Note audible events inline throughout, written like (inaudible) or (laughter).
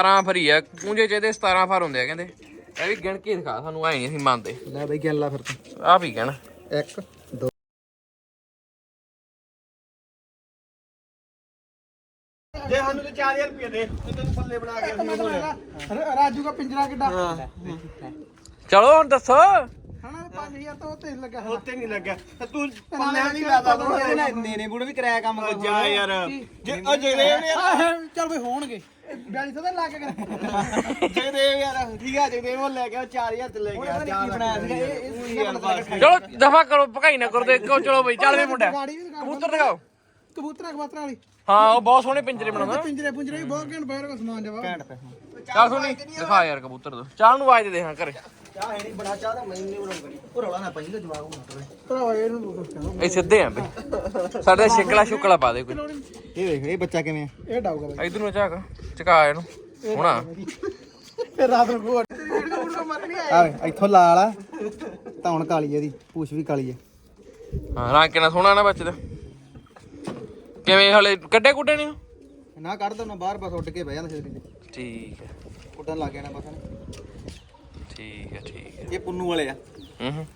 17 free ਆ ਪੂੰਜੇ ਚ ਇਹਦੇ 17 ਫਰ ਹੁੰਦੇ ਆ ਕਹਿੰਦੇ। ਇਹ ਵੀ ਗਿਣ ਕੇ ਦਿਖਾ ਸਾਨੂੰ ਐ ਨਹੀਂ ਅਸੀਂ ਮੰਨਦੇ। ਲੈ ਬਈ ਗਿਣ ਲਾ ਫਿਰ ਤੂੰ। ਆ ਵੀ ਕਹਿਣਾ 1 2 ਜੇ ਸਾਨੂੰ ਤੇ 4000 ਰੁਪਏ ਦੇ ਤੇ ਤੈਨੂੰ ਪੱਲੇ ਬਣਾ ਕੇ ਰਾਜੂ ਦਾ ਪਿੰਜਰਾ ਕਿੱਡਾ? ਚਲੋ ਹੁਣ ਦੱਸੋ। ਹਣਾ 5000 ਤਾਂ ਤੇ ਲੱਗਾ ਉੱਤੇ ਨਹੀਂ ਲੱਗਿਆ। ਤੇ ਤੂੰ ਪੱਲੇ ਨਹੀਂ ਲਾਦਾ ਨੇਨੇ ਬੁੜ ਵੀ ਕਰਾਇਆ ਕੰਮ ਜਾ ਯਾਰ। ਜੇ ਉਹ ਜਗਦੇਵ ਯਾਰ। ਚੱਲ ਬਈ ਹੋਣਗੇ। 4200 ਤਾਂ ਲੱਗ ਗਿਆ ਜਗਦੇਵ ਯਾਰ ਠੀਕ ਆ ਜਗਦੇਵ ਉਹ ਲੈ ਗਿਆ 4000 ਤੇ ਲੈ ਗਿਆ ਕੀ ਬਣਾਇਆ ਸੀਗਾ ਇਹ ਇਹ ਯਾਰ ਬਸ ਚਲੋ ਦਫਾ ਕਰੋ ਭਕਾਈ ਨਾ ਕਰੋ ਤੇ ਇੱਕੋ ਚਲੋ ਬਈ ਚੱਲ ਵੇ ਦਿਖਾ ਕਬੂਤਰ ਦਿਖਾਓ। ਕਬੂਤਰਾਂ ਕਬੂਤਰਾਂ ਵਾਲੀ। ਹਾਂ ਉਹ ਬਹੁਤ ਸੋਹਣੇ ਪਿੰਜਰੇ ਬਣਾਉਂਦਾ ਪਿੰਜਰੇ ਪੁੰਜਰੇ ਵੀ ਬਹੁਤ ਘੈਂਟ ਬਾਹਰ ਕੋ ਸਮਾਨ ਜਵਾ ਘੈਂਟ ਚੱਲ ਸੁਣੀ ਦਿਖਾ ਯਾਰ ਕਬੂਤਰ ਦੋ ਚਾਹ ਨੂੰ ਆਵਾਜ਼ ਦੇ ਦੇ ਹਾਂ ਘਰੇ। ਚਾਹ ਹੈ ਨਹੀਂ ਬੜਾ ਚਾਹ ਤਾਂ ਮੈਨੂੰ ਨਹੀਂ ਬਣਾਉਂਦਾ ਉਹ ਰੌਲਾ ਨਾ ਪਈਂਦਾ ਜਵਾਬ ਹੁੰਦਾ ਭਰਾ ਇਹਨੂੰ ਤੂੰ ਕੁਛ ਕਹਿੰਦਾ ਇਹ ਸਿੱਧੇ ਆ ਬਈ। ਸਾਡੇ ਛਿਕਲਾ ਸ਼ੁਕਲਾ ਪਾ ਦੇ ਕੋਈ। ਇਹ ਦੇਖ ਇਹ ਬੱਚਾ ਕਿਵੇਂ ਆ? ਇਹ ਡਾਊਗਾ ਬਾਈ ਇਧਰ ਨੂੰ ਝਾਕ ਚਕਾ ਇਹਨੂੰ। ਹੁਣਾ। ਫਿਰ ਰਾਤ ਨੂੰ ਕੋ ਤੇਰੀ ਵੀਡੀਓ ਵੀਡੀਓ ਮਰ ਨਹੀਂ ਆਇਆ ਆ ਇੱਥੋਂ ਲਾਲ ਆ। ਧੌਣ ਕਾਲੀ ਇਹਦੀ ਪੂਛ ਵੀ ਕਾਲੀ ਆ। ਹਾਂ ਰੰਗ ਕਿੰਨਾ ਸੋਹਣਾ ਨਾ ਬੱਚੇ ਦਾ। ਕਿਵੇਂ ਹਲੇ ਕੱਡੇ ਕੁੱਡੇ ਨੇ? ਨਾ ਕੱਢ ਦੋ ਨਾ ਬਾਹਰ ਬਸ ਉੱਡ ਕੇ ਬਹਿ ਜਾਂਦਾ ਛੇਤੀ ਠੀਕ ਹੈ। ਉੱਡਣ ਲੱਗ ਜਾਣਾ ਬਸ। ਠੀਕ ਹੈ ਠੀਕ ਹੈ। ਇਹ ਪੁੰਨੂ ਵਾਲੇ ਆ। ਹੂੰ ਹੂੰ।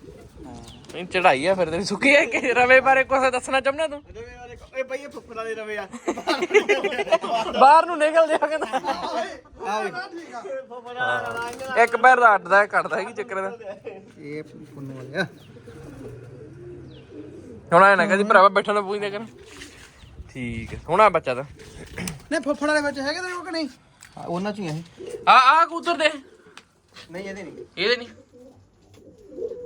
ਨਹੀਂ ਚੜਾਈ ਆ ਫਿਰ ਤੇਰੀ ਸੁੱਕੀ ਹੈ ਕਿ ਰਵੇ ਬਾਰੇ ਕੁਝ ਦੱਸਣਾ ਚਾਹੁੰਦਾ ਤੂੰ? ਰਵੇ ਵਾਲੇ ਏ ਬਈ ਇਹ ਫੁੱਫੜਾ ਦੇ ਰਵੇ ਆ। ਬਾਹਰ ਨੂੰ ਨਿਕਲ ਜਾ ਕਹਿੰਦਾ ਇੱਕ ਪੈਰ ਦਾ ਅੱਡਦਾ ਹੈ, ਕੱਟਦਾ ਹੈ ਕੀ ਚੱਕਰ ਦਾ ਇਹ ਪੁੰਨੂ ਵਾਲੇ ਆ। ਹੁਣ ਐ ਨਾ ਕਹਦੀ ਭਰਾਵਾ ਬੈਠਾ ਨਾ ਪੁੱਛਦੇ ਕਰ। ਠੀਕ ਹੈ ਸੋਹਣਾ ਬੱਚਾ ਦਾ ਨਹੀਂ ਫੁੱਫੜ ਵਾਲੇ ਵਿੱਚ ਹੈਗੇ ਤੇਰੇ ਕੋਲ ਕਿ ਨਹੀਂ? ਉਹਨਾਂ ਚ ਹੀ ਆ ਇਹ। ਆ ਆ ਕੂਤਰ ਦੇ। ਨਹੀਂ ਇਹਦੇ ਨਹੀਂ। ਇਹਦੇ ਨਹੀਂ?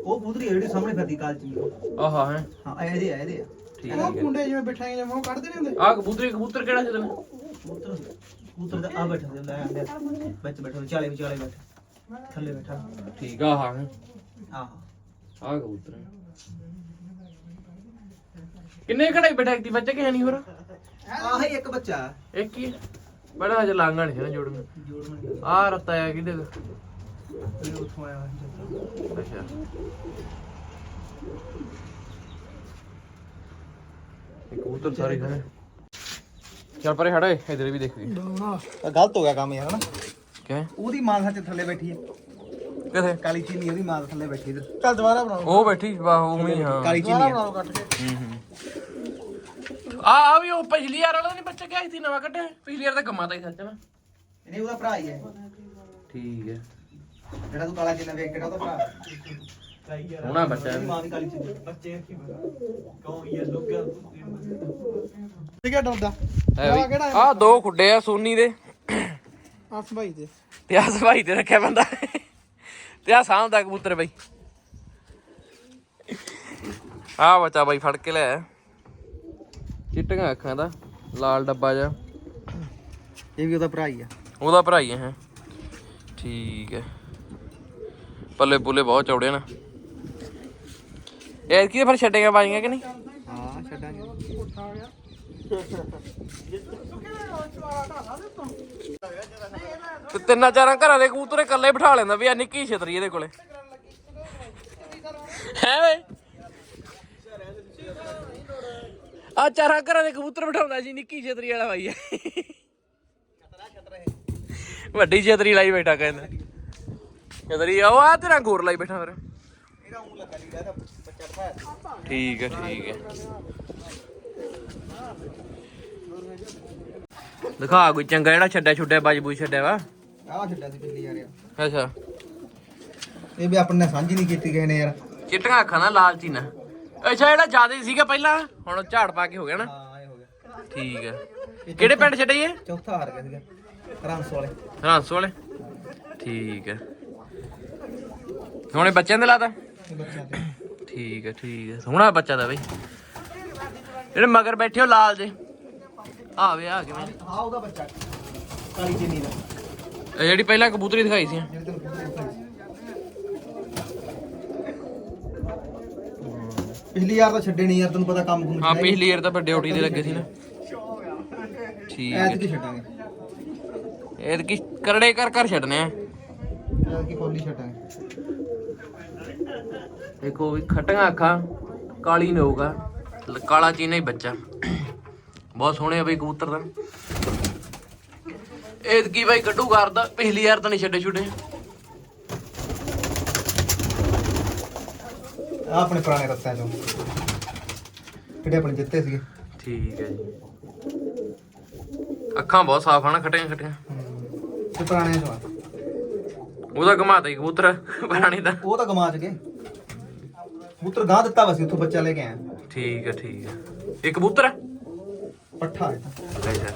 ਉਹ ਪੁੱਤਰੀ ਜਿਹੜੀ ਸਾਹਮਣੇ ਫਿਰਦੀ ਕਾਲ ਚ। ਆਹਾ ਹੈ। ਹਾਂ ਇਹਦੇ ਆ ਇਹਦੇ ਆ। ਠੀਕ ਉਹ ਹੈ। ਕੁੰਡੇ ਜਿਵੇਂ ਬਿਠਾਏ ਜਿਵੇਂ ਉਹ ਕੱਢਦੇ ਨਹੀਂ ਹੁੰਦੇ? ਆ ਕਬੂਤਰੀ ਕਬੂਤਰ ਕਿਹੜਾ ਸੀ ਤੈਨੂੰ? ਪੁੱਤਰ ਪੁੱਤਰ ਦਾ ਆ ਬੈਠਾ ਹੁੰਦਾ ਹੈ ਵਿੱਚ ਬੈਠਾ ਵਿਚਾਲੇ ਵਿਚਾਲੇ ਬੈਠਾ। ਥੱਲੇ ਬੈਠਾ। ਠੀਕ ਆ ਹਾਂ। ਆਹ। ਆ ਕਬੂਤਰ ਹੈ। ਕਿੰਨੇ ਕਢਾਈ ਬੈਠਾ ਇੱਕ ਦੀ ਬੱਚੇ ਕਿ ਹੈ ਨਹੀਂ ਹੋਰ? ਆਹ ਹੀ ਇੱਕ ਬੱਚਾ। ਇੱਕ ਹੀ ਹੈ। ਬੜਾ ਹਜੇ ਲਾਂਗਾ ਨਹੀਂ ਸੀ ਨਾ ਜੋੜਨ ਜੋੜਨ ਆ ਰੱਤਾ ਆ ਕਿਹਦੇ ਦਾ? ਇਹ ਉੱਥੋਂ ਆਇਆ ਹੋਇਆ ਅੱਛਾ। ਇਹ ਕਬੂਤਰ ਸਾਰੇ ਹੈ ਚੱਲ ਪਰੇ ਹੜਾ ਇਧਰ ਵੀ ਦੇਖ ਗਈ ਆ ਗਲਤ ਹੋ ਗਿਆ ਕੰਮ ਯਾਰ ਹਨਾ ਕਿਵੇਂ? ਉਹਦੀ ਮਾਂ ਸੱਚ ਥੱਲੇ ਬੈਠੀ ਹੈ। ਕਿੱਥੇ? ਕਾਲੀ ਚੀਨੀ ਉਹਦੀ ਮਾਂ ਥੱਲੇ ਬੈਠੀ ਇਧਰ ਚੱਲ ਦੁਬਾਰਾ ਬਣਾਓ। ਉਹ ਬੈਠੀ ਵਾਹ ਉਹ ਵੀ ਹਾਂ। ਕਾਲੀ ਚੀਨੀ ਦੁਬਾਰਾ ਆ ਬਣਾਓ ਕੱਟ ਕੇ। ਹੂੰ ਹੂੰ। ਆ ਆ ਵੀ ਉਹ ਪਿਛਲੀ ਵਾਰ ਵਾਲਾ ਨਹੀਂ ਬੱਚਾ ਕਿਹਾ ਸੀ ਨਵਾਂ ਕੱਢਿਆ? ਪਿਛਲੀ ਵਾਰ ਤਾਂ ਕੰਮਾਂ ਦਾ ਹੀ ਸੱਚ ਨਾ ਨਹੀਂ ਉਹਦਾ ਭਰਾ ਹੀ ਹੈ। ਠੀਕ ਹੈ। ਜਿਹੜਾ ਤੂੰ ਕਾਲਾ ਚੀਨਾ ਵੇਖ ਕਿਹੜਾ ਉਹਦਾ ਭਰਾ। ਸੋਹਣਾ ਬੱਚਾ। ਹੈ। ਮਾਂ ਵੀ ਕਾਲੀ ਚੀਨੀ ਬੱਚੇ ਕੌਣ ਇਹ ਲੁੱਗਾ ਠੀਕ ਹੈ ਡਰਦਾ। ਹੈ ਵੀ। ਆ ਦੋ ਖੁੱਡੇ ਆ ਸੋਨੀ ਦੇ। ਆਸ ਭਾਈ ਤੇ ਤੇ ਆ ਸਭਾਈ ਤੇ ਰੱਖਿਆ ਬੰਦਾ। ਤੇ ਆ ਸਾਹਮਣਾ ਕਬੂਤਰ ਬਈ। ਆ ਬੱਚਾ ਬਾਈ ਫੜ ਕੇ ਲਿਆ ਚਿੱਟੀਆਂ ਅੱਖਾਂ ਦਾ ਲਾਲ ਡੱਬਾ ਜਾ ਇਹ ਵੀ ਉਹਦਾ ਭਰਾ ਹੀ ਆ। ਉਹਦਾ ਭਰਾ ਹੀ ਹੈ। ਠੀਕ ਹੈ। ਪੱਲੇ ਪੁੱਲੇ ਬਹੁਤ ਚੌੜੇ ਨਾ। ਇਹ ਕੀ ਫਿਰ ਛੱਡੇਗਾ ਬਾਜੀਆਂ ਕਿ ਨਹੀਂ? ਹਾਂ ਛੱਡਾਂਗੇ। ਤੇ ਤਿੰਨਾਂ ਚਾਰਾਂ ਘਰਾਂ ਦੇ ਕਬੂਤਰ ਇਕੱਲੇ ਬਿਠਾ ਲੈਂਦਾ ਵੀ ਆ ਨਿੱਕੀ ਛਤਰੀ ਇਹਦੇ ਕੋਲੇ। ਹੈ ਵੇ ਆ ਚਾਰਾਂ ਘਰਾਂ ਦੇ ਕਬੂਤਰ ਬਿਠਾਉਂਦਾ ਸੀ ਨਿੱਕੀ ਛਤਰੀ ਵਾਲਾ ਭਾਈ ਹੈ ਵੱਡੀ ਛਤਰੀ ਲਾਈ ਬੈਠਾ ਕਹਿੰਦਾ। ਛਤਰੀ ਆ? ਉਹ ਆ ਤੇਰਾ ਗੋਰ ਲਾਈ ਬੈਠਾ ਫਿਰ। ਇਹਦਾ ਉਹ ਲੱਗਾ ਨਹੀਂ ਇਹਦਾ ਬੱਚਾ ਬਿਠਾਇਆ ਠੀਕ ਹੈ ਠੀਕ ਹੈ। ਦਿਖਾ ਕੋਈ ਚੰਗਾ ਜਿਹੜਾ ਛੱਡਿਆ ਛੁੱਡਿਆ ਬਾਜਬੂ ਛੱਡਿਆ ਵਾ। ਆਹ ਛੱਡਿਆ ਸੀ ਪਿਛਲੀ ਯਾਰ। ਅੱਛਾ। ਇਹ ਵੀ ਆਪਣੇ ਨੇ ਸਾਂਝੀ ਨਹੀਂ ਕੀਤੀ ਕਿਸੇ ਨੇ ਯਾਰ। ਚਿੱਟੀਆਂ ਅੱਖਾਂ ਦਾ ਲਾਲਚੀ ਨਾ। ਅੱਛਾ ਜਿਹੜਾ ਜ਼ਿਆਦਾ ਸੀਗਾ ਪਹਿਲਾਂ ਹੁਣ ਝਾੜ ਪਾ ਕੇ ਹੋ ਗਿਆ ਨਾ। ਹਾਂ ਇਹ ਹੋ ਗਿਆ। ਠੀਕ ਹੈ। ਕਿਹੜੇ ਪਿੰਡ ਛੱਡਈਏ ਚੌਥਾ ਹਾਰ ਗਿਆ ਸੀਗਾ। ਵਾਲੇ। ਹਰਾਂਸੋ ਵਾਲੇ। ਠੀਕ ਹੈ। ਹੁਣੇ ਬੱਚਿਆਂ ਦੇ ਲਾਤਾ? ਬੱਚਿਆਂ ਠੀਕ ਹੈ ਠੀਕ ਹੈ। ਸੋਹਣਾ ਬੱਚਾ ਦਾ ਬਈ। ਜਿਹੜੇ ਮਗਰ ਬੈਠੇ ਹੋ ਲਾਲ ਜੇ। ਆ ਵੇ ਆ ਕਿਵੇਂ? ਆ ਉਹਦਾ ਬੱਚਾ। ਕਾਲੀ ਚੀਨੀ ਦਾ। ਇਹ ਜਿਹੜੀ ਪਹਿਲਾਂ ਕਬੂਤਰੀ ਦਿਖਾਈ ਸੀ। ਪਿਛਲੀ ਯਾਰ ਤਾਂ ਛੱਡੇ ਨਹੀਂ ਯਾਰ ਤੈਨੂੰ ਪਤਾ ਕੰਮ ਕੁਮ ਹਾਂ ਪਿਛਲੀ ਵਾਰ ਤਾਂ ਫਿਰ ਡਿਊਟੀ ਤੇ ਲੱਗੇ ਸੀ ਨਾ। ਠੀਕ ਹੈ। ਐਤ ਕੀ ਛੱਡਾਂਗੇ। ਇਹ ਕੀ ਕਰੜੇ ਕਰ ਕਰ ਛੱਡਨੇ ਆ। ਐਤ ਕੀ ਫੁੱਲ ਹੀ ਛੱਡਾਂਗੇ। ਦੇਖੋ ਵੀ ਖਟੀਆਂ ਅੱਖਾਂ ਕਾਲੀ ਨੋਗਾ ਕਾਲਾ ਚੀਨਾ ਹੀ ਬੱਚਾ। ਬਹੁਤ ਸੋਹਣੇ ਆ ਬਈ ਕਬੂਤਰ ਦਾ ਇਹ ਕੀ ਬਾਈ ਕੱਢੂ ਕਰਦਾ ਪਿਛਲੀ ਯਾਰ ਤਾਂ ਨਹੀਂ ਛੱਡੇ ਛੁੱਡੇ। ਆਪਣੇ ਪੁਰਾਣੇ ਰਸਤਿਆਂ ਚੋਂ। ਜਿਹੜੇ ਆਪਣੇ ਜਿੱਤੇ ਸੀਗੇ। ਠੀਕ ਹੈ ਜੀ। ਅੱਖਾਂ ਬਹੁਤ ਸਾਫ਼ ਹਨ ਖਟੀਆਂ ਖਟੀਆਂ। ਤੇ ਪੁਰਾਣੇ ਚੋਂ। ਉਹਦਾ ਘਮਾਤਾ ਹੀ ਕਬੂਤਰ ਪੁਰਾਣੀ ਦਾ ਉਹ ਤਾਂ ਗਮਾ ਚ ਗਏ ਕਬੂਤਰ ਗਾਂ ਦਿੱਤਾ ਵਾ ਸੀ ਉੱਥੋਂ ਬੱਚਾ ਲੈ ਕੇ ਆਇਆ। ਠੀਕ ਹੈ ਠੀਕ ਹੈ ਇਹ ਕਬੂਤਰ ਹੈ ਪੱਠਾ ਹੈ ਅੱਛਾ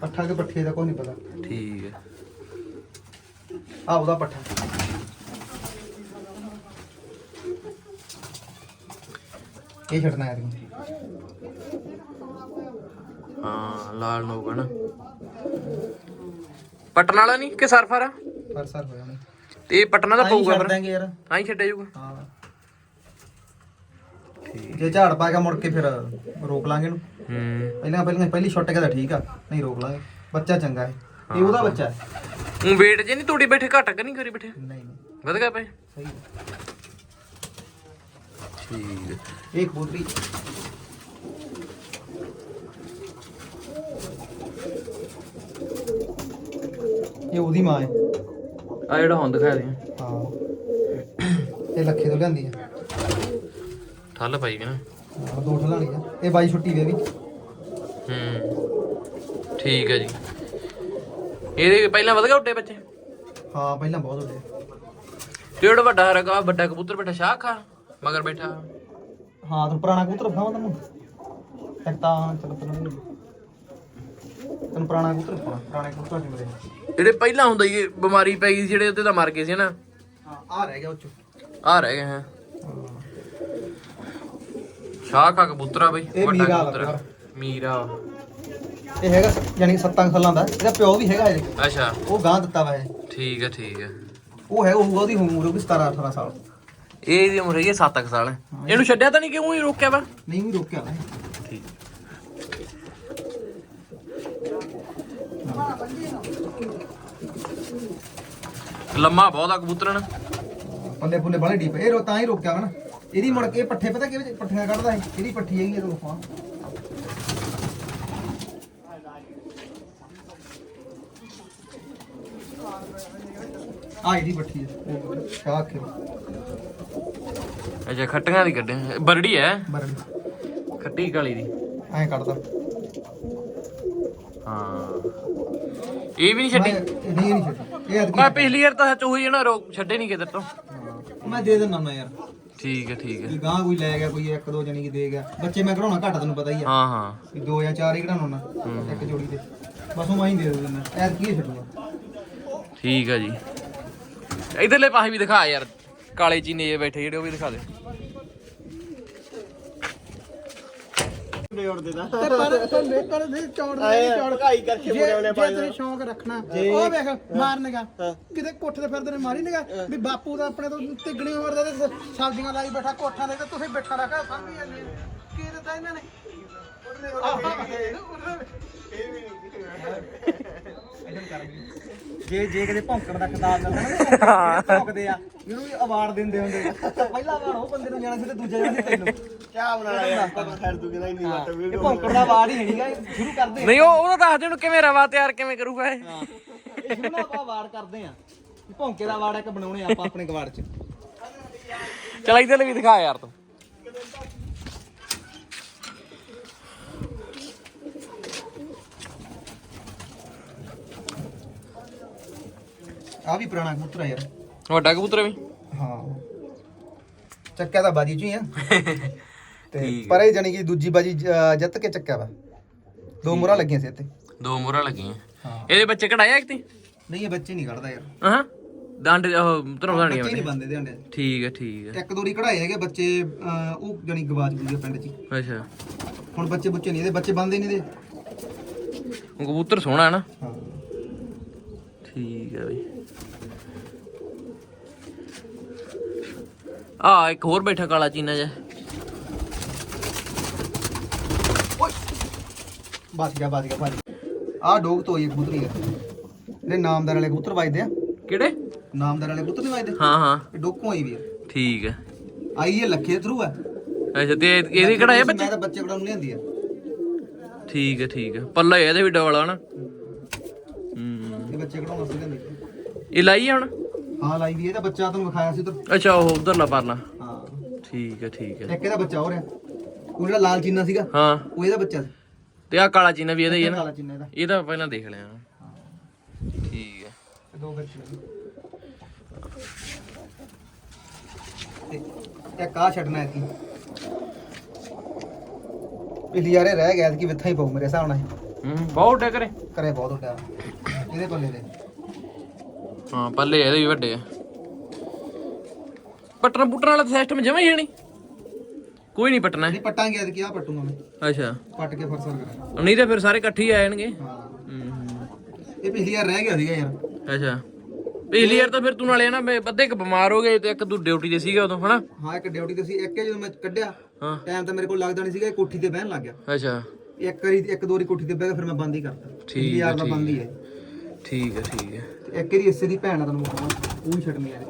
ਪੱਠਾ ਕੇ ਪੱਠੇ ਦਾ ਕੋਈ ਨਹੀਂ ਪਤਾ। ਠੀਕ ਹੈ ਆ ਉਹਦਾ ਪੱਠਾ। ਇਹ ਛੱਡਣਾ ਯਾਰ ਹਾਂ ਲਾਲ ਨੋਗਾ ਨਾ। ਪਟਨ ਵਾਲਾ ਨਹੀਂ ਕਿ ਸਰਫਰ ਆ ਪਰ ਸਰ ਹੋਇਆ ਨਹੀਂ। ਤੇ ਇਹ ਪਟਨਾ ਦਾ ਪਊਗਾ ਛੱਡ ਫਿਰ। ਦਾਂਗੇ ਯਾਰ। ਹਾਂ ਹੀ ਛੱਡਿਆ ਜਾਊਗਾ। ਹਾਂ। ਜੇ ਝਾੜ ਪਾ ਕੇ ਮੁੜ ਕੇ ਫਿਰ ਰੋਕ ਲਾਂਗੇ ਇਹਨੂੰ। ਹੂੰ। ਪਹਿਲਾਂ ਪਹਿਲਾਂ ਪਹਿਲੀ ਛੁੱਟ ਕੇ ਤਾਂ ਠੀਕ ਆ ਨਹੀਂ ਰੋਕ ਲਾਂਗੇ। ਬੱਚਾ ਚੰਗਾ ਹੈ। ਇਹ ਉਹਦਾ ਬੱਚਾ ਹੈ। ਉਹ ਵੇਟ ਜੇ ਨਹੀਂ ਤੋੜੀ ਬੈਠੇ ਘਟਕ ਨਹੀਂ ਕਰੀ ਬੈਠੇ? ਨਹੀਂ ਨਹੀਂ। ਵਧ ਗਿਆ ਪਏ ਸਹੀ ਹੈ। ਠੀਕ ਹੈ। ਇਹ ਖੋਦਰੀ ਇਹ ਉਹਦੀ ਮਾਂ ਹੈ। ਆ ਜਿਹੜਾ ਹੁਣ ਦਿਖਾ ਦੇ ਹਾਂ। ਇਹ ਲੱਖੇ ਤੋਂ ਲਿਆਂਦੀ ਹੈ। ਠੱਲ ਪਾਈ ਕਿ ਨਾ। ਦੋ ਠਲਾਣੀ ਆ ਇਹ ਬਾਈ ਛੁੱਟੀ ਵੇ ਵੀ। ਹੂੰ ਠੀਕ ਹੈ ਜੀ। ਇਹਦੇ ਪਹਿਲਾਂ ਵਧ ਗਿਆ ਉੱਡੇ ਬੱਚੇ? ਹਾਂ ਪਹਿਲਾਂ ਬਹੁਤ ਤੇ ਜਿਹੜਾ ਵੱਡਾ ਰਗਾ ਵੱਡਾ ਕਬੂਤਰ ਬੈਠਾ ਸ਼ਾਹ ਖਾ ਮਗਰ ਬੈਠਾ। ਹਾਂ ਤੈਨੂੰ ਪੁਰਾਣਾ ਕਬੂਤਰ ਖਾਵਾਂ ਤੈਨੂੰ? ਇੱਕ ਤਾਂ ਚਲ ਤੈਨੂੰ ਤੈਨੂੰ ਪੁਰਾਣਾ ਕਬੂਤਰ ਖਾਣਾ ਪੁਰਾਣੇ ਕਬੂਤਰ ਦੇ ਜਿਹੜੇ ਪਹਿਲਾਂ ਹੁੰਦਾ ਸੀ ਇਹ ਬਿਮਾਰੀ ਪੈ ਗਈ ਜਿਹੜੇ ਉੱਤੇ ਤਾਂ ਮਰ ਗਏ ਸੀ ਨਾ ਹਾਂ ਆ ਰਹਿ ਗਿਆ ਉਹ ਚੋਂ ਆ ਰਹਿ ਗਏ ਹੈ। ਸ਼ਾਹ ਖਾ ਕਬੂਤਰਾ ਬਈ ਇਹ ਵੱਡਾ ਮੀਰਾ ਕਬੂਤਰ। ਮੀਰਾ। ਇਹ ਹੈਗਾ ਯਾਨੀ 7 ਸਾਲਾਂ ਦਾ। ਇਹਦਾ ਪਿਓ ਵੀ ਹੈਗਾ ਇਹ। ਅੱਛਾ। ਉਹ ਗਾਂ ਦਿੱਤਾ ਵਾ ਇਹ। ਠੀਕ ਹੈ ਠੀਕ ਹੈ ਉਹ ਹੈ ਹੋਊਗਾ ਉਹਦੀ ਉਮਰ ਹੋਊਗੀ 17 18 ਸਾਲ। ਇਹ ਇਹਦੀ ਉਮਰ ਹੈਗੀ 7 ਸਾਲ। ਇਹਨੂੰ ਛੱਡਿਆ ਤਾਂ ਨਹੀਂ ਕਿਉਂ ਹੀ ਰੋਕਿਆ ਵਾ? ਨਹੀਂ ਵੀ ਰੋਕਿਆ ਨਾ ਠੀਕ। ਲੰਮਾ ਬਹੁਤ ਆ ਕਬੂਤਰਨ ਪੱਲੇ ਪੁੱਲੇ ਬਾਲੇ ਡੀਪ। ਇਹ ਰੋ ਤਾਂ ਹੀ ਰੋਕਿਆ ਵਾ ਨਾ। ਇਹਦੀ ਮੁੜ ਕੇ ਪੱਠੇ ਪਤਾ ਕਿਵੇਂ ਪੱਠੀਆਂ ਕੱਢਦਾ ਹੈ ਇਹਦੀ ਪੱਠੀ ਹੈਗੀ ਇਹ ਰੋਫਾ ਆ ਇਹਦੀ ਪੱਠੀ ਹੈ। ਕੇ ਅੱਛਾ ਖੱਟੀਆਂ ਦੀ ਕੱਢੇ ਬਰੜੀ ਹੈ? ਬਰੜੀ। ਖੱਟੀ ਕਾਲੀ ਦੀ। ਐਂ ਕੱਢਦਾ। ਹਾਂ। ਇਹ ਵੀ ਨਹੀਂ ਛੱਡੀ? ਇਹ ਨਹੀਂ ਛੱਡੀ। ਇਹ ਮੈਂ ਪਿਛਲੀ ਵਾਰ ਤਾਂ ਸੱਚ ਉਹੀ ਰੋਕ ਛੱਡੇ ਨਹੀਂ ਕਿਤੇ ਤੋਂ। ਮੈਂ ਦੇ ਦਿੰਦਾ ਮੈਂ ਯਾਰ। ਠੀਕ ਹੈ ਠੀਕ ਹੈ। ਵੀ ਗਾਂ ਕੋਈ ਲੈ ਗਿਆ ਕੋਈ ਇੱਕ ਦੋ ਜਣੀ ਕੀ ਦੇ ਗਿਆ। ਬੱਚੇ ਮੈਂ ਕਢਾਉਣਾ ਘੱਟ ਤੈਨੂੰ ਪਤਾ ਹੀ ਆ। ਹਾਂ ਹਾਂ। ਵੀ ਦੋ ਜਾਂ ਚਾਰ ਹੀ ਕਢਾਉਣਾ ਇੱਕ ਜੋੜੀ ਦੇ ਬਸ ਉਹ ਮੈਂ ਹੀ ਦੇ ਦਿੰਦਾ ਐਤ ਕੀ ਛੱਡੂਗਾ। ਠੀਕ ਹੈ ਜੀ। ਇਧਰਲੇ ਪਾਸੇ ਵੀ ਦਿਖਾ ਯਾਰ ਕਾਲੇ ਚੀਨੇ ਜੇ ਬੈਠੇ ਜਿਹੜੇ ਉਹ ਵੀ ਦਿਖਾ ਦੇ। ਤੇ ਪਰ ਥੱਲੇ ਪਰ ਦੇ ਚੌੜ ਨਹੀਂ ਚੌੜ। ਕਾਈ ਕਰਕੇ ਮੁੜੇ ਉਹਨੇ ਪਾਣੀ ਜੇ ਤੇਰੇ ਸ਼ੌਂਕ ਰੱਖਣਾ ਉਹ ਵੇਖ ਮਾਰਨਗਾ ਕਿਤੇ ਕੋਠੇ ਤੇ ਫਿਰਦੇ ਨੇ ਮਾਰੀ ਨਗਾ ਵੀ ਬਾਪੂ ਦਾ ਆਪਣੇ ਤੋਂ ਤਿੱਗਣੀ ਉਮਰ ਦਾ ਤੇ ਸਬਜ਼ੀਆਂ ਲਾਈ ਬੈਠਾ ਕੋਠਾਂ ਦੇ ਤੇ ਤੁਸੀਂ ਬੈਠਾ ਰੱਖਿਆ ਸਮਝੀ ਜਾਂਦੇ ਕੀ ਦਿੱਤਾ ਇਹਨਾਂ ਨੇ? ਜੇ ਜੇ ਕਿਤੇ ਭੌਂਕਣ ਦਾ ਖਿਤਾਬ ਦਿੰਦਾ ਨਾ ਭੌਂਕਦੇ ਆ ਇਹਨੂੰ ਵੀ ਅਵਾਰਡ ਦਿੰਦੇ ਹੁੰਦੇ ਆ। ਪਹਿਲਾ ਅਵਾਰਡ ਉਹ ਬੰਦੇ ਨੂੰ ਜਾਣਾ ਸੀ ਤੇ ਦੂਜਾ ਜਾਣਾ ਸੀ ਤੈਨੂੰ ਕੀ ਬਣਾਣਾ ਯਾਰ ਪਤਾ ਖੈਰ ਤੂੰ ਕਿਹਦਾ ਹੀ। ਨਹੀਂ ਮਤ ਇਹ ਭੌਂਕਣ ਦਾ ਅਵਾਰਡ ਹੀ ਨਹੀਂਗਾ ਸ਼ੁਰੂ ਕਰਦੇ ਆ। ਨਹੀਂ ਉਹ ਉਹਦਾ ਦੱਸ ਦੇ ਉਹਨੂੰ ਕਿਵੇਂ ਰਵਾ ਤਿਆਰ ਕਿਵੇਂ ਕਰੂਗਾ ਇਹ। ਹਾਂ। ਇਹ ਸ਼ੁਰੂ ਨਾਲ ਆਪਾਂ ਅਵਾਰਡ ਕਰਦੇ ਆ। ਵੀ ਭੌਂਕੇ ਦਾ ਅਵਾਰਡ ਇੱਕ ਬਣਾਉਣੇ ਆਪਾਂ ਆਪਣੇ ਗਵਾੜ 'ਚ। ਚਲ ਇਧਰਲੇ ਵੀ ਦਿਖਾ ਯਾਰ ਤੂੰ। ਆ ਵੀ ਪੁਰਾਣਾ ਕਬੂਤਰ ਆ ਯਾਰ। ਵੱਡਾ ਕਬੂਤਰ ਵੀ। ਹਾਂ। ਚੱਕਿਆ ਤਾਂ ਬਾਜੀ ਚ ਹੀ ਆ। (laughs) ਤੇ ਪਰ ਇਹ ਜਾਨੀ ਕਿ ਦੂਜੀ ਬਾਜੀ ਜ- ਜਿੱਤ ਕੇ ਚੱਕਿਆ ਵਾ। ਦੋ ਮੁਹਰਾਂ ਲੱਗੀਆਂ ਸੀ ਇੱਥੇ। ਦੋ ਮੋਹਰਾਂ ਲੱਗੀਆਂ। ਹਾਂ। ਇਹਦੇ ਬੱਚੇ ਕਢਾਇਆ ਇੱਕ ਤੇ ਨਹੀਂ ਇਹ ਬੱਚੇ ਨਹੀਂ ਕੱਢਦਾ ਯਾਰ। ਹਾਂ? ਡਾਂਡ ਉਹ ਬੱਚੇ ਨਹੀਂ ਵਾਲੇ ਬੰਦੇ ਦੇ ਅੰਡੇ। ਠੀਕ ਹੈ ਠੀਕ ਹੈ। ਇੱਕ ਦੋ ਰੀ ਕਢਾਏ ਹੈਗੇ ਬੱਚੇ ਅਹ, ਉਹ ਜਾਨੀ ਗਵਾਚ ਗਏ ਪਿੰਡ 'ਚ ਹੀ। ਅੱਛਾ। ਹੁਣ ਬੱਚੇ ਬੁੱਚੇ ਨਹੀਂ ਇਹਦੇ ਬੱਚੇ ਬੰਦੇ ਨਹੀਂ ਇਹਦੇ। ਉਹ ਕਬੂਤਰ ਸੋਹਣਾ ਹੈ ਨਾ। ਹਾਂ। ਠੀਕ ਹੈ ਬਈ। ਆ ਇੱਕ ਹੋਰ ਬੈਠਾ ਕਾਲਾ ਚੀਨਾ ਜਿਹਾ। ਬਸ ਗਿਆ ਬਸ ਗਿਆ ਭਾਜੀ। ਆਹ ਡੋਗ ਤੋਂ ਇਹ ਕਬੂਤਰੀ ਹੈ ਜਿਹੜੇ ਨਾਮਦਾਰ ਵਾਲੇ ਕਬੂਤਰ ਵੱਜਦੇ ਆ। ਕਿਹੜੇ? ਨਾਮਦਾਰ ਵਾਲੇ ਕਬੂਤਰ ਨਹੀਂ ਵੱਜਦੇ? ਹਾਂ ਹਾਂ। ਇਹ ਡੋਕੋਂ ਆਈ ਵੀ ਆ। ਠੀਕ ਹੈ ਆਈ ਇਹ ਲੱਖੇ ਥਰੂ ਆ। ਅੱਛਾ ਤੇ ਇਹਦੇ ਕਢਾਏ ਬੱਚੇ? ਮੈਂ ਤਾਂ ਬੱਚੇ ਕਢਾਉਣ ਲਿਆਂਦੀ ਆ। ਠੀਕ ਹੈ ਠੀਕ ਹੈ ਪੱਲਾ ਇਹਦੇ ਵੀ ਡਬਲ ਆ ਨਾ। ਹੂੰ ਇਹ ਬੱਚੇ ਕਢਾਉਣ ਵਾਸਤੇ ਲਿਆਂਦੀ ਇਹ ਲਾਈ ਆ ਹੁਣ? ਹਾਂ ਲਾਈ ਵੀ ਇਹਦਾ ਬੱਚਾ ਤੁਹਾਨੂੰ ਵਿਖਾਇਆ ਸੀ ਉਧਰ। ਅੱਛਾ ਉਹ ਉਧਰਲਾ ਪਰਨਾ ਹਾਂ। ਠੀਕ ਹੈ ਠੀਕ ਹੈ ਇੱਕ ਇਹਦਾ ਬੱਚਾ ਹੋ ਰਿਹਾ ਉਹ ਜਿਹੜਾ ਲਾਲ ਚੀਨਾ ਸੀਗਾ ਹਾਂ। ਉਹ ਇਹਦਾ ਬੱਚਾ ਸੀ। ਤੇ ਆ ਕਾਲਾ ਚੀਨਾ ਵੀ ਇਹਦਾ ਹੀ ਹੈ ਨਾ। ਕਾਲਾ ਚੀਨਾ ਇਹਦਾ। ਇਹਦਾ ਪਹਿਲਾਂ ਦੇਖ ਲਿਆ। ਠੀਕ ਹੈ। ਇਹ ਦੋ ਬੱਚੇ ਇੱਕ ਆ ਛੱਡਣਾ ਹੈ ਕੀ ਪਿਛਲੀ ਯਾਰੇ ਰਹਿ ਗਿਆ ਕਿ ਵਿਥਾ ਹੀ ਪਾਉ ਮੇਰੇ ਹਿਸਾਬ ਨਾਲ। ਹੂੰ ਬਹੁਤ ਡੇਕਰੇ ਕਰੇ ਬਹੁਤ ਉੱਡਿਆ। ਇਹਦੇ ਪੱਲੇ ਦੇ। ਹਾਂ ਪੱਲੇ ਇਹਦੇ ਵੀ ਵੱਡੇ ਆ। ਪਟਣ ਪੁੱਟਣ ਵਾਲਾ ਸਿਸਟਮ ਜਮਾ ਹੀ ਹੈ ਨਹੀਂ। ਕੋਈ ਨਹੀਂ ਪਟਣਾ। ਨਹੀਂ ਪੱਟਾਂਗੇ ਅੱਜ ਕੀ ਆ ਪੱਟੂਗਾ ਮੈਂ। ਅੱਛਾ। ਪੱਟ ਕੇ ਫਰਸਰ ਕਰਾਂ ਨਹੀਂ ਤਾਂ ਫਿਰ ਸਾਰੇ ਇਕੱਠੇ ਹੀ ਆ ਜਾਣਗੇ। ਹਾਂ। ਹੂੰ ਇਹ ਪਿਛਲੀ ਯਾਰ ਰਹਿ ਗਿਆ ਸੀਗਾ ਯਾਰ। ਅੱਛਾ। ਪਿਛਲੀ ਵਾਰ ਤਾਂ ਫਿਰ ਤੂੰ ਨਾਲੇ ਨਾ ਮੈਂ ਅੱਧੇ ਕ ਬਿਮਾਰ ਹੋ ਗਏ ਤੇ ਇੱਕ ਤੂੰ ਡਿਊਟੀ ਤੇ ਸੀਗਾ ਉਦੋਂ ਹਨਾ? ਹਾਂ ਇੱਕ ਡਿਊਟੀ ਤੇ ਸੀ ਇੱਕ ਹੀ ਜਦੋਂ ਮੈਂ ਕੱਢਿਆ। ਹਾਂ। ਟਾਈਮ ਤਾਂ ਮੇਰੇ ਕੋਲ ਲੱਗਦਾ ਨਹੀਂ ਸੀਗਾ ਇਹ ਕੋਠੀ ਤੇ ਬਹਿਣ ਲੱਗ ਗਿਆ। ਅੱਛਾ। ਇੱਕ ਵਾਰੀ ਇੱਕ ਦੋ ਵਾਰੀ ਕੋਠੀ ਤੇ ਬਹਿ ਗਿਆ ਫਿਰ ਮੈਂ ਬੰਦ ਹੀ ਕਰਤਾ। ਠੀਕ ਯਾਰ ਦਾ ਹੈ, ਬੰਦ ਹੀ ਹੈ। ਠੀਕ ਹੈ ਠੀਕ ਹੈ। ਤੇ ਇੱਕ ਇਹਦੀ ਇਸੇ ਦੀ ਭੈਣ ਆ ਤੁਹਾਨੂੰ ਉਹ ਹੀ ਛੱਡਣੀ ਆ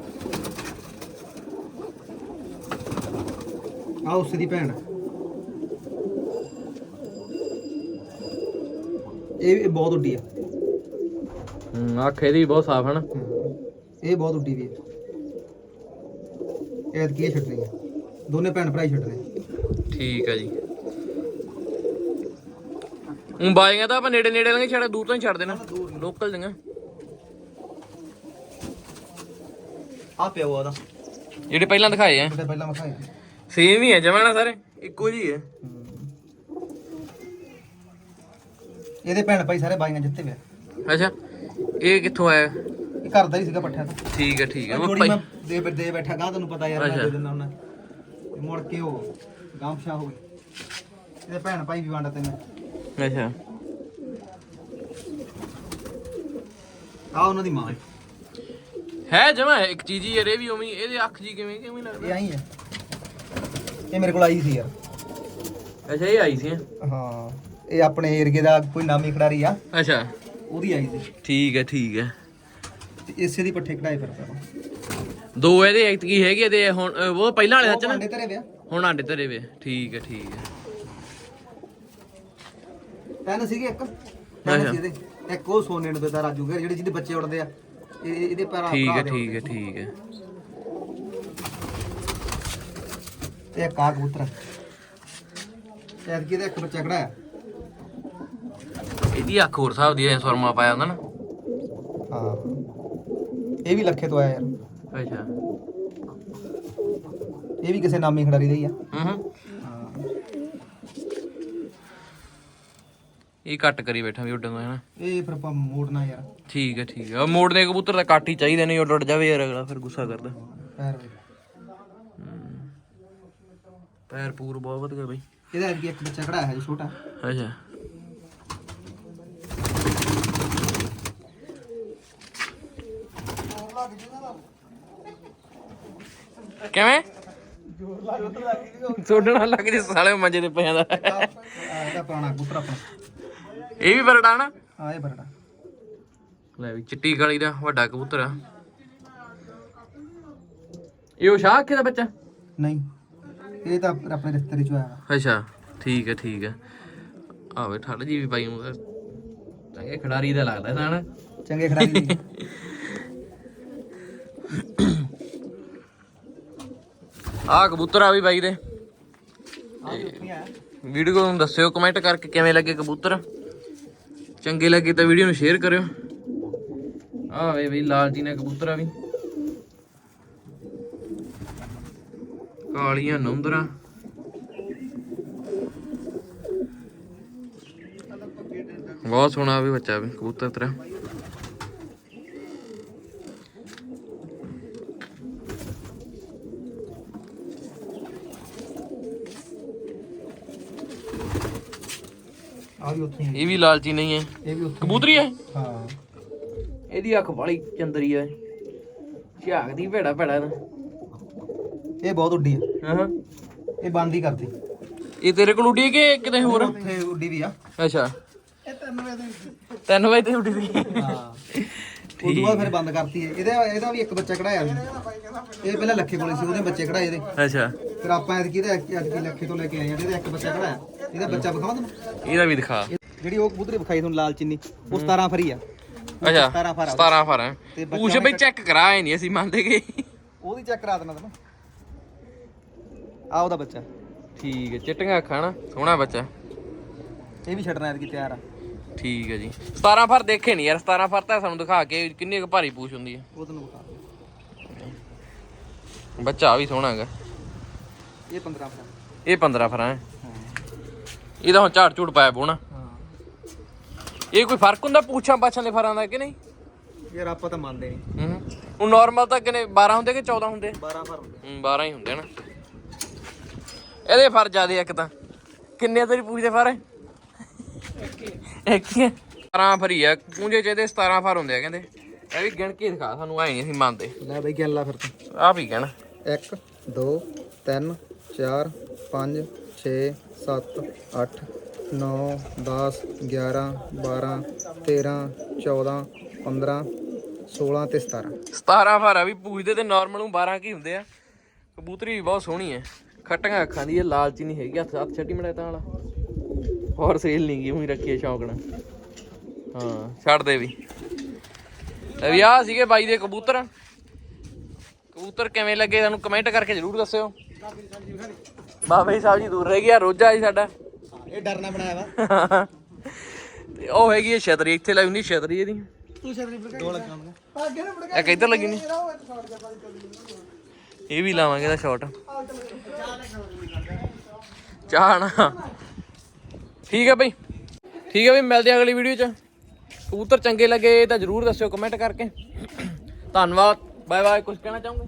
ਆ ਉਸੇ ਦੀ ਭੈਣ। ਆ। ਇਹ ਵੀ ਬਹੁਤ ਉੱਡੀ ਆ। ਹੂੰ ਅੱਖ ਇਹਦੀ ਵੀ ਬਹੁਤ ਸਾਫ਼ ਹੈ ਨਾ। ਇਹ ਬਹੁਤ ਉੱਡੀ ਵੀ ਹੈ ਇਹ ਕੀ ਛੱਡਣੀ ਆ। ਦੋਨੇ ਭੈਣ ਭਰਾ ਹੀ ਛੱਡਣੇ ਠੀਕ ਹੈ ਜੀ। ਉਹ ਬਾਈਆਂ ਤਾਂ ਆਪਾਂ ਨੇੜੇ ਨੇੜੇ ਲੰਗੇ ਛੱਡ ਦੂਰ ਤੋਂ ਹੀ ਛੱਡ ਦੇਣਾ। ਲੋਕਲ ਦੀਆਂ ਆ ਪਿਆ ਉਹਦਾ। ਜਿਹੜੇ ਪਹਿਲਾਂ ਦਿਖਾਏ ਆ। ਉਹਦੇ ਪਹਿਲਾਂ ਮਖਾਇਆ ਸੇਮ ਹੀ ਹੈ ਜਮਾ ਨਾ ਸਾਰੇ? ਇੱਕੋ ਜੀ ਹੈ। ਇਹਦੇ ਭੈਣ ਭਾਈ ਸਾਰੇ ਬਾਈਆਂ ਜਿੱਤੇ ਵੇ ਅੱਛਾ ਇਹ ਕਿੱਥੋਂ ਆਇਆ? ਇਹ ਘਰ ਦਾ ਹੀ ਸੀਗਾ ਪੱਠਿਆ ਤਾਂ। ਠੀਕ ਹੈ ਠੀਕ ਹੈ। ਉਹ ਜੋੜੀ ਭਾਈ ਮੈਂ ਦੇ ਦੇ ਬੈਠਾ ਗਾਂ ਤੈਨੂੰ ਪਤਾ ਯਾਰ ਮੈਂ ਅੱਛਾ। ਦੇ ਦਿੰਦਾ ਹੁੰਦਾ। ਤੇ ਮੁੜ ਕੇ ਉਹ ਗਾਂਵਸ਼ਾ ਹੋ ਗਈ ਇਹਦੇ ਭੈਣ ਭਾਈ ਵੀ ਵੰਡ ਤੈਨੂੰ ਅੱਛਾ। ਆ ਉਹਨਾਂ ਦੀ ਮਾਂ ਹੈ। ਹੈ ਜਮਾ ਇੱਕ ਚੀਜ਼ ਹੀ ਯਾਰ ਇਹ ਵੀ ਉਵੇਂ ਹੀ- ਇਹਦੇ ਅੱਖ ਜੀ ਕਿਵੇਂ ਕਿਵੇਂ ਇਹ ਲੱਗਦਾ ਆਈ ਹੈ। ਇਹ ਮੇਰੇ ਕੋਲ ਆਈ ਸੀ ਯਾਰ। ਅੱਛਾ ਇਹ ਆਈ ਸੀ ਹਾਂ? ਇਹ ਆਪਣੇ ਏਰੀਏ ਦਾ ਕੋਈ ਨਾਮੀ ਖਿਡਾਰੀ ਆ। ਅੱਛਾ। ਉਹਦੀ ਆਈ ਸੀ। ਠੀਕ ਹੈ ਠੀਕ ਹੈ। ਤੇ ਇਸੇ ਦੀ ਪੱਠੇ ਕਢਾਏ ਫਿਰ ਆਪਾਂ। ਦੋ ਇਹਦੇ ਐਕਟ ਕੀ ਹੈਗੇ ਤੇ ਹੁਣ ਉਹ ਪਹਿਲਾਂ ਵਾਲੇ ਸੱਚ ਨਾ? ਵਿਆ ਹੁਣ ਆਂਡੇ ਧਰੇ ਵੇ। ਠੀਕ ਹੈ ਠੀਕ ਹੈ। ਪੈਨ ਸੀਗੇ ਇੱਕ। ਪੈਨ ਸੀ ਇਹਦੇ। ਇੱਕ ਉਹ ਸੋਨੇ ਨੂੰ ਦਿੱਤਾ ਰਾਜੂ ਗਰ ਜਿਹੜੇ ਜਿਹਦੇ ਬੱਚੇ ਉੜਦੇ ਆ। ਇਹ ਇਹ- ਇਹਦੇ ਪੈਰਾਂ ਠੀਕ ਹੈ ਠੀਕ ਹੈ ਠੀਕ ਹੈ ਤੇ ਇੱਕ ਆ ਕਬੂਤਰ। ਐਤਕੀ ਦਾ ਇੱਕ ਬੱਚਾ ਕਢਾਇਆ ਇਹਦੀ ਅੱਖ ਹੋਰ ਹਿਸਾਬ ਦੀ ਐ ਸੁਰਮਾ ਪਾਇਆ ਹੁੰਦਾ ਨਾ। ਹਾਂ। ਇਹ ਵੀ ਲੱਖੇ ਤੋਂ ਆਇਆ ਯਾਰ। ਅੱਛਾ। ਇਹ ਵੀ ਕਿਸੇ ਨਾਮੀ ਖਿਡਾਰੀ ਦਾ ਹੀ ਆ। ਹੂੰ ਹੂੰ। ਹਾਂ ਇਹ ਕੱਟ ਕਰੀ ਬੈਠਾ ਵੀ ਉੱਡਣ ਦਾ ਹੈ ਨਾ ਇਹ ਫਿਰ ਆਪਾਂ ਮੋੜਨਾ ਯਾਰ। ਠੀਕ ਹੈ ਠੀਕ ਹੈ। ਮੋੜਨੇ ਕਬੂਤਰ ਤਾਂ ਕੱਟ ਹੀ ਚਾਹੀਦੇ ਨਹੀਂ ਉੱਡ ਉੱਡ ਜਾਵੇ ਯਾਰ ਅਗਲਾ ਫਿਰ ਗੁੱਸਾ ਕਰਦਾ ਪੈਰ ਵੇ ਪੈਰ ਪੂਰ ਬਹੁਤ ਵਧੀਆ ਬਈ। ਇਹਦਾ ਐਤਕੀ ਇੱਕ ਬੱਚਾ ਕਢਾਇਆ ਹੈ ਜੀ ਛੋਟਾ। ਅੱਛਾ। ਕਿਵੇਂ? ਸੋਡਣਾ ਲੱਗ ਜੇ ਸਾਲੇ ਮੰਜੇ ਤੇ ਪਿਆ ਦਾ। ਆਹ ਇਹਦਾ ਪੁਰਾਣਾ ਕਬੂਤਰ ਆਪਣਾ। ਇਹ ਵੀ ਬਰੜਾ ਨਾ? ਆ ਇਹ ਬਰੜਾ। ਲੈ ਵੀ ਚਿੱਟੀ ਕਾਲੀ ਦਾ ਵੱਡਾ ਕਬੂਤਰ ਆ। ਇਹ ਉਹ ਸ਼ਾਹ ਅੱਖੇ ਦਾ ਬੱਚਾ? ਨਹੀਂ। ਇਹ ਤਾਂ ਆਪਣੇ ਰਿਸ਼ਤੇਦਾਰੀ ਚੋਂ ਆਇਆ ਵਾ। ਅੱਛਾ ਠੀਕ ਹੈ ਠੀਕ ਹੈ। ਆਵੇ ਠੱਡ ਜੀ ਵੀ ਪਾਈ ਨੂੰ ਚੰਗੇ ਖਿਡਾਰੀ ਦਾ ਲੱਗਦਾ ਸਾਨ। ਚੰਗੇ ਖਿਡਾਰੀ ਦੀ ਆਹ ਕਬੂਤਰ ਆ ਵੀ ਬਾਈ ਦੇ। ਆ ਵੀ ਉੱਥੇ ਹੀ ਆਇਆ ਵੀਡੀਓ ਨੂੰ ਦੱਸਿਓ ਕਮੈਂਟ ਕਰਕੇ ਕਿਵੇਂ ਲੱਗੇ ਕਬੂਤਰ। ਚੰਗੇ ਲੱਗੇ ਤਾਂ ਵੀਡੀਓ ਨੂੰ ਸ਼ੇਅਰ ਕਰਿਓ। ਆਹ ਵੇ ਬਈ ਲਾਲ ਜੀ ਨੇ ਕਬੂਤਰ ਆ ਵੀ। ਕਾਲੀਆਂ ਨੁੰਦਰਾਂ। ਬਹੁਤ ਸੋਹਣਾ ਵੀ ਬੱਚਾ ਵੀ ਕਬੂਤਰ ਤੇਰਾ ਆ ਵੀ ਉੱਥੇ ਹੀ ਆ। ਇਹ ਵੀ ਲਾਲਚੀ ਨਹੀਂ ਹੈ। ਇਹ ਵੀ ਉੱਥੇ ਕਬੂਤਰੀ ਹੈ? ਹਾਂ। ਇਹਦੀ ਅੱਖ ਵਾਲੀ ਚੰਦਰੀ ਹੈ। ਝਾਕਦੀ ਭੇੜਾ ਭੇੜਾ ਇਹ ਬਹੁਤ ਉੱਡੀ ਆ। ਹਾਂ। ਹਾਂ ਇਹ ਬੰਦ ਹੀ ਕਰਦੀ। ਇਹ ਤੇਰੇ ਕੋਲ ਉੱਡੀ ਕਿ ਕਿਤੇ ਹੋਰ? ਉੱਥੇ ਉੱਡੀ ਵੀ ਆ। ਅੱਛਾ। ਇਹ ਤਿੰਨ ਵਜੇ ਦੇ 3 ਵਜੇ ਤੇ ਉੱਡੀ ਸੀ। ਹਾਂ। ਉਹ ਤੋਂ ਬਾਅਦ ਫਿਰ ਬੰਦ ਕਰਤੀ ਹੈ ਇਹਦਾ ਇਹਦਾ ਵੀ ਇੱਕ ਬੱਚਾ ਕਢਾਇਆ ਸੀ। ਇਹ ਪਹਿਲਾਂ ਲੱਖੇ ਕੋਲੇ ਸੀ ਉਹਦੇ ਬੱਚੇ ਕਢਾਏ ਇਹਦੇ। ਅੱਛਾ। ਫਿਰ ਆਪਾਂ ਐਤਕੀ ਇਹਦੇ ਐਤਕੀ ਲੱਖੇ ਤੋਂ ਲੈ ਕੇ ਆਏ ਆ ਇਹਦਾ ਇੱਕ ਬੱਚਾ ਕਢਾਇਆ। ਇਹਦਾ ਬੱਚਾ ਵਿਖਾਵਾਂ ਤੁਹਾਨੂੰ ਇਹਦਾ ਵੀ ਦਿਖਾ। ਜਿਹੜੀ ਉਹ ਕਬੂਤਰੀ ਵਿਖਾਈ ਤੁਹਾਨੂੰ ਲਾਲ ਚਿੰਨੀ ਉਹ 17 ਫਰੀ ਆ। ਅੱਛਾ। 17 ਫਰ 17 ਫਰ ਪੂਛ ਬਈ ਚੈੱਕ ਕਰਾਏ ਨਹੀਂ ਅਸੀਂ ਮੰਨਦੇ ਗਏ ਉਹਦੀ ਚੈੱਕ ਕਰਾ ਦੇਣਾ ਤੈਨੂੰ। ਆ ਉਹਦਾ ਬੱਚਾ। ਠੀਕ ਹੈ ਚਿੱਟੀਆਂ ਅੱਖਾਂ ਨਾ ਸੋਹਣਾ ਬੱਚਾ। ਇਹ ਵੀ ਛੱਡਣਾ ਐਤਕੀ ਤਿਆਰ ਆ। ਠੀਕ ਹੈ ਜੀ। 17 ਫਰ ਦੇਖੇ ਨਹੀਂ ਯਾਰ 17 ਫਰ ਤਾਂ ਸਾਨੂੰ ਦਿਖਾ ਕੇ ਕਿੰਨੀ ਕੁ ਭਾਰੀ ਪੂਛ ਹੁੰਦੀ ਹੈ। ਉਹ ਤੈਨੂੰ ਵਿਖਾ ਬੱਚਾ ਵੀ ਸੋਹਣਾ ਹੈਗਾ। ਇਹ 15 ਫਰ। ਇਹ 15 ਫਰਾਂ ਹੈ। ਇਹਦਾ ਹੁਣ ਝਾੜ ਝੂੜ ਪਾਇਆ ਬੋਣਾ ਹਾਂ। ਇਹ ਕੋਈ ਫ਼ਰਕ ਹੁੰਦਾ ਪੂਛਾਂ ਪਾਛਾਂ ਦੇ ਫਰਾਂ ਦਾ ਕਿ ਨਹੀਂ? ਯਾਰ ਆਪਾਂ ਤਾਂ ਮੰਨਦੇ ਨਹੀਂ ਹੂੰ। ਉਹ ਨਾਰਮਲ ਤਾਂ ਕਿਨੇ 12 ਹੁੰਦੇ ਕਿ 14 ਹੁੰਦੇ? 12 ਫਰ ਹੁੰਦੇ। ਹੂੰ 12 ਹੀ ਹੁੰਦੇ ਨਾ। ਇਹਦੇ ਫਰ ਜ਼ਿਆਦੇ ਇੱਕ ਤਾਂ। ਕਿੰਨੇ ਤੇਰੀ ਪੂਛ ਦੇ ਫਰ? ਇੱਕ ਹੀ ਆ। 17 ਫਰੀ ਆ। ਪੂੰਝੇ ਚ ਇਹਦੇ 17 ਫਰ ਹੁੰਦੇ ਆ ਕਹਿੰਦੇ। ਇਹ ਵੀ ਗਿਣ ਕੇ ਦਿਖਾ ਸਾਨੂੰ ਐ ਨਹੀਂ ਅਸੀਂ ਮੰਨਦੇ। ਲੈ ਬਈ ਗਿਣ ਲਾ ਫਿਰ ਤੂੰ। ਆਪ ਹੀ ਕਹਿਣਾ 1 2 3 4 5 6 7 8 9 10 11 12 13 14 15 16 ਤੇ 17 17 ਫਰ ਆ ਵੀ ਪੂਛਦੇ ਤੇ ਨਾਰਮਲ ਨੂੰ 12 ਕੀ ਹੁੰਦੇ ਆ। ਕਬੂਤਰੀ ਵੀ ਬਹੁਤ ਸੋਹਣੀ ਹੈ ਖੱਟੀਆਂ ਅੱਖਾਂ ਦੀ ਇਹ ਲਾਲਚੀ ਨਹੀਂ ਹੈਗੀ ਹੱਥ ਹੱਥ ਛੱਡੀ ਮੜਾ ਤਾਂ ਵਾਲਾ। ਹੋਰ ਸੇਲ ਨਹੀਂ ਗਈ ਉਹੀ ਰੱਖੀ ਹੈ ਸ਼ੌਂਕ ਨਾਲ। ਹਾਂ ਛੱਡ ਦੇ ਵੀ। ਲੈ ਵੀ ਆ ਸੀਗੇ ਬਾਈ ਦੇ ਕਬੂਤਰ। ਕਬੂਤਰ ਕਿਵੇਂ ਲੱਗੇ ਸਾਨੂੰ ਕਮੈਂਟ ਕਰਕੇ ਜਰੂਰ ਦੱਸਿਓ। ਬਾਬਾ ਜੀ ਸਾਹਿਬ ਜੀ ਦੂਰ ਰਹਿ ਗਿਆ ਰੋਜਾ ਜੀ ਸਾਡਾ। ਇਹ ਡਰਨਾ ਬਣਾਇਆ ਵਾ। ਤੇ ਉਹ ਹੈਗੀ ਹੈ ਛਤਰੀ ਇੱਥੇ ਲਾਈ ਹੁੰਦੀ ਛਤਰੀ ਇਹਦੀ। ਤੂੰ ਛਤਰੀ ਦੋ ਇੱਕ ਇੱਧਰ ਲੱਗੀ ਨਹੀਂ ਇਹ ਵੀ ਲਾਵਾਂਗੇ ਦਾ ਸ਼ਾਟ ਚਾਹ ਨਾ ਠੀਕ ਹੈ ਬਈ। ਠੀਕ ਹੈ ਬਈ, ਮਿਲਦੇ ਆ ਅਗਲੀ ਵੀਡੀਓ ਚ। ਕਬੂਤਰ ਚੰਗੇ ਲੱਗੇ ਤਾਂ ਜਰੂਰ ਦੱਸਿਓ ਕਮੈਂਟ ਕਰਕੇ। ਧੰਨਵਾਦ। ਬਾਏ ਬਾਏ ਕੁਝ ਕਹਿਣਾ ਚਾਹੋਗੇ?